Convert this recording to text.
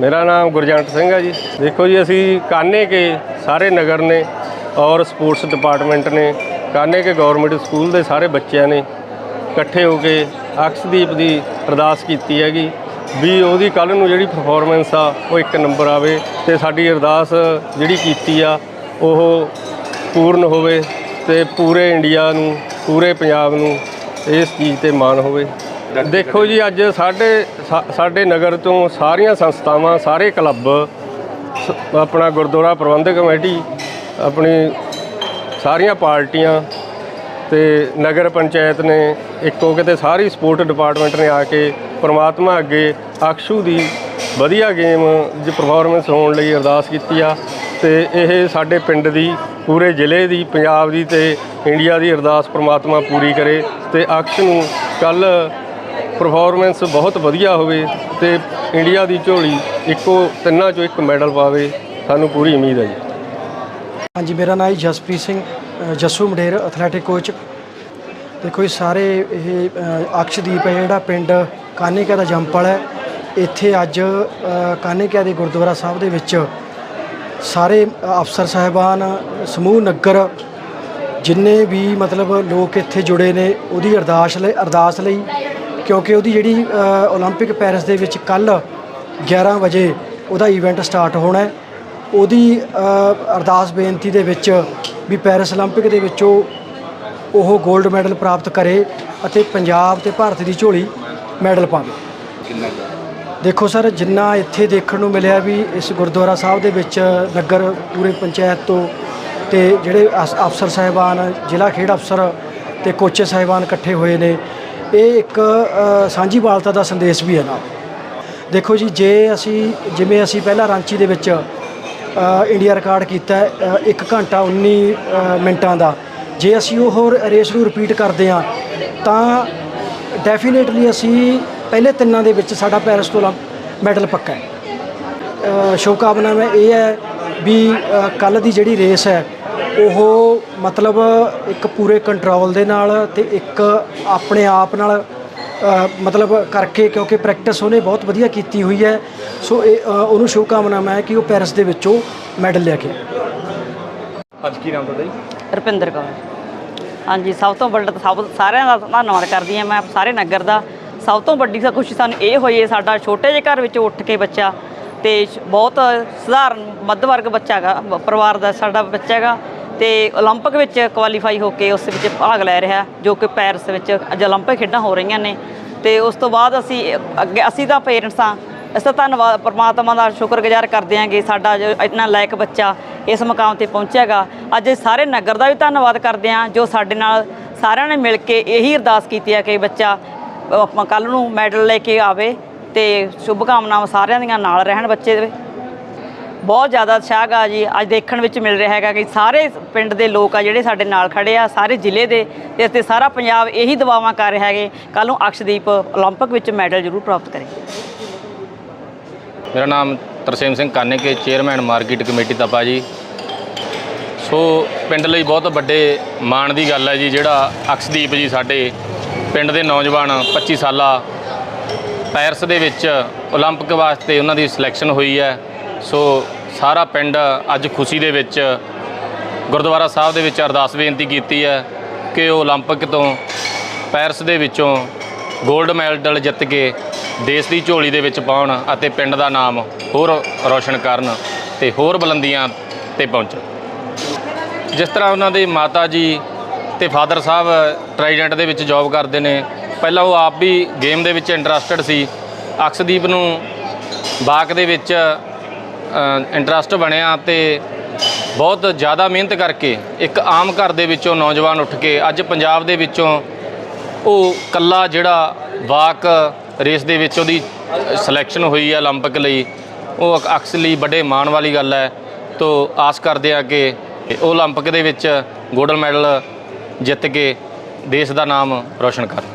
ਮੇਰਾ ਨਾਮ ਗੁਰਜੰਟ ਸਿੰਘ ਹੈ ਜੀ। ਦੇਖੋ ਜੀ, ਅਸੀਂ ਕਾਨੇ ਕੇ ਸਾਰੇ ਨਗਰ ਨੇ ਔਰ ਸਪੋਰਟਸ ਡਿਪਾਰਟਮੈਂਟ ਨੇ, ਕਾਨੇ ਕੇ ਗਵਰਨਮੈਂਟ ਸਕੂਲ ਦੇ ਸਾਰੇ ਬੱਚਿਆਂ ਨੇ ਇਕੱਠੇ ਹੋ ਕੇ ਅਕਸ਼ਦੀਪ ਦੀ ਅਰਦਾਸ ਕੀਤੀ ਹੈਗੀ। ਵੀ ਉਹਦੀ ਕੱਲ ਨੂੰ ਜਿਹੜੀ ਪਰਫਾਰਮੈਂਸ ਆ, ਉਹ ਇੱਕ ਨੰਬਰ ਆਵੇ ਤੇ ਸਾਡੀ ਅਰਦਾਸ ਜਿਹੜੀ ਕੀਤੀ ਆ, ਉਹ ਪੂਰਨ ਹੋਵੇ ਤੇ ਪੂਰੇ ਇੰਡੀਆ ਨੂੰ, ਪੂਰੇ ਪੰਜਾਬ ਨੂੰ ਇਸ ਚੀਜ਼ ਤੇ ਮਾਣ ਹੋਵੇ। ਦੇਖੋ ਜੀ, ਅੱਜ ਸਾਡੇ ਸਾ- ਸਾਡੇ ਨਗਰ ਤੋਂ ਸਾਰੀਆਂ ਸੰਸਥਾਵਾਂ, ਸਾਰੇ ਕਲੱਬ, ਸ- ਆਪਣਾ ਗੁਰਦੁਆਰਾ ਪ੍ਰਬੰਧਕ ਕਮੇਟੀ, ਆਪਣੀ ਸਾਰੀਆਂ ਪਾਰਟੀਆਂ ਤੇ ਨਗਰ ਪੰਚਾਇਤ ਨੇ, ਇੱਕੋ ਕਿਤੇ ਸਾਰੀ ਸਪੋਰਟ ਡਿਪਾਰਟਮੈਂਟ ਨੇ ਆ ਕੇ ਪ੍ਰਮਾਤਮਾ ਅੱਗੇ ਅਕਸ਼ੂ ਦੀ ਵਧੀਆ ਗੇਮ ਦੀ ਪਰਫਾਰਮੈਂਸ ਹੋਣ ਲਈ ਅਰਦਾਸ ਕੀਤੀ ਆ ਤੇ ਇਹ ਸਾਡੇ ਪਿੰਡ ਦੀ, ਪੂਰੇ ਜ਼ਿਲ੍ਹੇ ਦੀ, ਪੰਜਾਬ ਦੀ ਤੇ ਇੰਡੀਆ ਦੀ ਅਰਦਾਸ ਪ੍ਰਮਾਤਮਾ ਪੂਰੀ ਕਰੇ ਤੇ ਅਕਸ਼ ਨੂੰ ਕੱਲ ਪਰਫਾਰਮੈਂਸ ਬਹੁਤ ਵਧੀਆ ਹੋਵੇ ਤੇ ਇੰਡੀਆ ਦੀ ਝੋਲੀ ਇੱਕੋ ਤਿੰਨਾਂ ਚੋਂ ਇੱਕ ਮੈਡਲ ਪਾਵੇ ਸਾਨੂੰ ਪੂਰੀ ਉਮੀਦ ਹੈ ਜੀ। ਹਾਂਜੀ ਮੇਰਾ ਨਾਮ ਹੈ ਜਸਪ੍ਰੀਤ ਸਿੰਘ ਜੱਸੂ ਮਡੇਰ ਐਥਲੈਟਿਕ ਕੋਚ ਦੇਖੋ ਇਹ ਸਾਰੇ ਇਹ ਅਕਸ਼ਦੀਪ ਹੈ ਜਿਹੜਾ ਪਿੰਡ ਕਾਨੇਕਾ ਦਾ ਜੰਪਲ ਹੈ। ਇੱਥੇ ਅੱਜ ਅ, ਕਾਨੇਕਾ ਦੇ ਗੁਰਦੁਆਰਾ ਸਾਹਿਬ ਦੇ ਵਿੱਚ ਸਾਰੇ ਅਫਸਰ ਸਾਹਿਬਾਨ ਸਮੂਹ ਨਗਰ ਜਿੰਨੇ ਵੀ ਮਤਲਬ ਲੋਕ ਇੱਥੇ ਜੁੜੇ ਨੇ ਉਹਦੀ ਅਰਦਾਸ ਲਈ ਅਰਦਾਸ ਲਈ ਕਿਉਂਕਿ ਉਹਦੀ ਜਿਹੜੀ 올림픽 ਪੈਰਿਸ ਦੇ ਵਿੱਚ ਕੱਲ 11 ਵਜੇ ਉਹਦਾ ਇਵੈਂਟ ਸਟਾਰਟ ਹੋਣਾ ਉਹਦੀ ਅਰਦਾਸ ਬੇਨਤੀ ਦੇ ਵਿੱਚ ਵੀ ਪੈਰਿਸ 올림픽 ਦੇ ਵਿੱਚ ਉਹ 골ਡ ਮੈਡਲ ਪ੍ਰਾਪਤ ਕਰੇ ਅਤੇ ਪੰਜਾਬ ਤੇ ਭਾਰਤ ਦੀ ਝੋਲੀ ਮੈਡਲ ਪਾਵੇ। ਦੇਖੋ ਸਰ ਜਿੰਨਾ ਇੱਥੇ ਦੇਖਣ ਨੂੰ ਮਿਲਿਆ ਵੀ ਇਸ ਗੁਰਦੁਆਰਾ ਸਾਹਿਬ ਦੇ ਵਿੱਚ ਨਗਰ ਪੂਰੇ ਪੰਚਾਇਤ ਤੋਂ ਤੇ ਜਿਹੜੇ ਅਫਸਰ ਸਾਹਿਬਾਨ ਜ਼ਿਲ੍ਹਾ ਖੇਡ ਅਫਸਰ ਤੇ ਕੋਚੇ ਸਾਹਿਬਾਨ ਇਕੱਠੇ ਹੋਏ ਨੇ ਇਹ ਇੱਕ ਸਾਂਝੀ ਵਾਲਤਾ ਦਾ ਸੰਦੇਸ਼ ਵੀ ਹੈ ਨਾਲ। ਦੇਖੋ ਜੀ ਜੇ ਅਸੀਂ ਜਿਵੇਂ ਅਸੀਂ ਪਹਿਲਾਂ ਰਾਂਚੀ ਦੇ ਵਿੱਚ ਇੰਡੀਆ ਰਿਕਾਰਡ ਕੀਤਾ 1 ਘੰਟਾ 19 ਮਿੰਟਾਂ ਦਾ ਜੇ ਅਸੀਂ ਉਹ ਰੇਸ ਨੂੰ ਰਿਪੀਟ ਕਰਦੇ ਹਾਂ ਤਾਂ ਡੈਫੀਨੇਟਲੀ ਅਸੀਂ ਪਹਿਲੇ ਤਿੰਨਾਂ ਦੇ ਵਿੱਚ ਸਾਡਾ ਪੈਰਿਸ ਤੋਂ ਮੈਡਲ ਪੱਕਾ ਹੈ। ਅ, ਸ਼ੁਭਕਾਮਨਾਵਾਂ ਇਹ ਹੈ ਵੀ ਕੱਲ ਦੀ ਜਿਹੜੀ ਰੇਸ ਹੈ ਉਹ ਮਤਲਬ ਇੱਕ ਪੂਰੇ ਕੰਟਰੋਲ ਦੇ ਨਾਲ ਤੇ ਇੱਕ ਆਪਣੇ ਆਪ ਨਾਲ ਮਤਲਬ ਕਰਕੇ ਕਿਉਂਕਿ ਪ੍ਰੈਕਟਿਸ ਉਹਨੇ ਬਹੁਤ ਵਧੀਆ ਕੀਤੀ ਹੋਈ ਹੈ। ਸੋ ਇਹ ਉਹਨੂੰ ਸ਼ੁਭਕਾਮਨਾਵਾਂ ਹੈ ਕਿ ਉਹ ਪੈਰਿਸ ਦੇ ਵਿੱਚੋਂ ਮੈਡਲ ਲੈ ਕੇ। ਅੱਜ ਕੀ ਨਾਮ ਤੁਹਾਡਾ ਜੀ? ਰੁਪਿੰਦਰ ਕੌਰ। ਹਾਂਜੀ ਸਭ ਤੋਂ ਵੱਡਾ ਸਭ ਸਾਰਿਆਂ ਦਾ ਧੰਨਵਾਦ ਕਰਦੀ ਹਾਂ ਮੈਂ ਸਾਰੇ ਨਗਰ ਦਾ। ਸਭ ਤੋਂ ਵੱਡੀ ਖੁਸ਼ੀ ਸਾਨੂੰ ਇਹ ਹੋਈ ਹੈ ਸਾਡਾ ਛੋਟੇ ਜਿਹੇ ਘਰ ਵਿੱਚ ਉੱਠ ਕੇ ਬੱਚਾ ਤੇ ਬਹੁਤ ਸਧਾਰਨ ਮੱਧ ਵਰਗ ਬੱਚਾ ਹੈਗਾ ਪਰਿਵਾਰ ਦਾ ਸਾਡਾ ਬੱਚਾ ਹੈਗਾ। ਤੇ 올림픽 ਵਿੱਚ ਕੁਆਲੀਫਾਈ ਹੋ ਕੇ ਉਸ ਵਿੱਚ ਭਾਗ ਲੈ ਰਿਹਾ ਜੋ ਕਿ ਪੈਰਿਸ ਵਿੱਚ ਅੱਜ 올림픽 ਖੇਡਾਂ ਹੋ ਰਹੀਆਂ ਨੇ ਤੇ ਉਸ ਤੋਂ ਬਾਅਦ ਅਸੀਂ ਅੱਗੇ ਅਸੀਂ ਤਾਂ ਪੇਰੈਂਟਸ ਹਾਂ ਅਸੀਂ ਤਾਂ ਧੰਨਵਾਦ ਪਰਮਾਤਮਾ ਦਾ ਸ਼ੁਕਰਗੁਜ਼ਾਰ ਕਰਦੇ ਹਾਂ ਕਿ ਸਾਡਾ ਜੋ ਇੰਨਾ ਲਾਇਕ ਬੱਚਾ ਇਸ ਮੁਕਾਮ ਤੇ ਪਹੁੰਚਿਆਗਾ ਅੱਜ ਸਾਰੇ ਨਗਰ ਦਾ ਵੀ ਧੰਨਵਾਦ ਕਰਦੇ ਹਾਂ ਜੋ ਸਾਡੇ ਨਾਲ ਸਾਰਿਆਂ ਨੇ ਮਿਲ ਕੇ ਇਹੀ ਅਰਦਾਸ ਕੀਤੀ ਹੈ ਕਿ ਬੱਚਾ ਆਪਾਂ ਕੱਲ ਨੂੰ ਮੈਡਲ ਲੈ ਕੇ ਆਵੇ ਤੇ ਸ਼ੁਭ ਕਾਮਨਾਵਾਂ ਸਾਰਿਆਂ ਦੀਆਂ ਨਾਲ ਰਹਿਣ ਬੱਚੇ ਦੇ ਬਹੁਤ ਜ਼ਿਆਦਾ ਉਤਸ਼ਾਹ ਗਾ ਜੀ ਅੱਜ ਦੇਖਣ ਵਿੱਚ ਮਿਲ ਰਿਹਾ ਹੈਗਾ ਕਿ ਸਾਰੇ ਪਿੰਡ ਦੇ ਲੋਕ ਆ ਜਿਹੜੇ ਸਾਡੇ ਨਾਲ ਖੜੇ ਆ ਸਾਰੇ ਜ਼ਿਲ੍ਹੇ ਦੇ ਤੇ ਤੇ ਸਾਰਾ ਪੰਜਾਬ ਇਹੀ ਦੁਆਵਾਂ ਕਰ ਰਿਹਾ ਹੈਗੇ ਕੱਲ ਨੂੰ ਅਕਸ਼ਦੀਪ 올림픽 ਵਿੱਚ ਮੈਡਲ ਜ਼ਰੂਰ ਪ੍ਰਾਪਤ ਕਰੇ ਮੇਰਾ ਨਾਮ ਤਰਸੇਮ ਸਿੰਘ ਕਾਨੇ ਕੇ chairman market committee Tapa ji ਸੋ ਪਿੰਡ ਲਈ ਬਹੁਤ ਵੱਡੇ ਮਾਣ ਦੀ ਗੱਲ ਹੈ ਜੀ ਜਿਹੜਾ ਅਕਸ਼ਦੀਪ ਜੀ ਸਾਡੇ ਪਿੰਡ ਦੇ ਨੌਜਵਾਨ 25 ਸਾਲਾ ਪੈਰਿਸ ਦੇ ਵਿੱਚ 올림픽 ਵਾਸਤੇ ਉਹਨਾਂ ਦੀ ਸਿਲੈਕਸ਼ਨ ਹੋਈ ਹੈ ਸੋ ਸਾਰਾ ਪਿੰਡ ਅੱਜ ਖੁਸ਼ੀ ਦੇ ਵਿੱਚ, ਗੁਰਦੁਆਰਾ ਸਾਹਿਬ ਦੇ ਵਿੱਚ ਅਰਦਾਸ ਬੇਨਤੀ ਕੀਤੀ ਹੈ ਕਿ ਉਹ 올림픽 ਤੋਂ ਪੈਰਿਸ ਦੇ ਵਿੱਚੋਂ 골ਡ ਮੈਡਲ ਜਿੱਤ ਕੇ ਦੇਸ਼ ਦੀ ਝੋਲੀ ਦੇ ਵਿੱਚ ਪਾਉਣ ਅਤੇ ਪਿੰਡ ਦਾ ਨਾਮ ਹੋਰ ਰੌਸ਼ਨ ਕਰਨ ਤੇ ਹੋਰ ਬੁਲੰਦੀਆਂ ਤੇ ਪਹੁੰਚਣ। ਜਿਸ ਤਰ੍ਹਾਂ ਉਹਨਾਂ ਦੇ ਮਾਤਾ ਜੀ ਤੇ ਫਾਦਰ ਸਾਹਿਬ ਟ੍ਰਾਈਡੈਂਟ ਦੇ ਵਿੱਚ ਜੌਬ ਕਰਦੇ ਨੇ, ਪਹਿਲਾਂ ਉਹ ਆਪ ਵੀ ਗੇਮ ਦੇ ਵਿੱਚ ਇੰਟਰਸਟਡ ਸੀ। ਅਕਸ਼ਦੀਪ ਨੂੰ ਬਾਗ ਦੇ ਵਿੱਚ ਇੰਟਰਸਟ ਬਣਿਆ ਤੇ ਬਹੁਤ ਜ਼ਿਆਦਾ ਮਿਹਨਤ ਕਰਕੇ ਇੱਕ ਆਮ ਘਰ ਦੇ ਵਿੱਚੋਂ ਨੌਜਵਾਨ ਉੱਠ ਕੇ ਅੱਜ ਪੰਜਾਬ ਦੇ ਵਿੱਚੋਂ ਉਹ ਕੱਲਾ ਜਿਹੜਾ ਵਾਕ ਰੇਸ ਦੇ ਵਿੱਚ ਉਹਦੀ ਸਿਲੈਕਸ਼ਨ ਹੋਈ ਹੈ 올림픽 ਲਈ ਉਹ ਅਕਸ ਲਈ ਵੱਡੇ ਮਾਣ ਵਾਲੀ ਗੱਲ ਹੈ ਤੋ ਆਸ ਕਰਦੇ ਆ ਕਿ ਉਹ 올림픽 ਦੇ ਵਿੱਚ ਗੋਲਡ ਮੈਡਲ ਜਿੱਤ ਕੇ ਦੇਸ਼ ਦਾ ਨਾਮ ਰੋਸ਼ਨ ਕਰਨ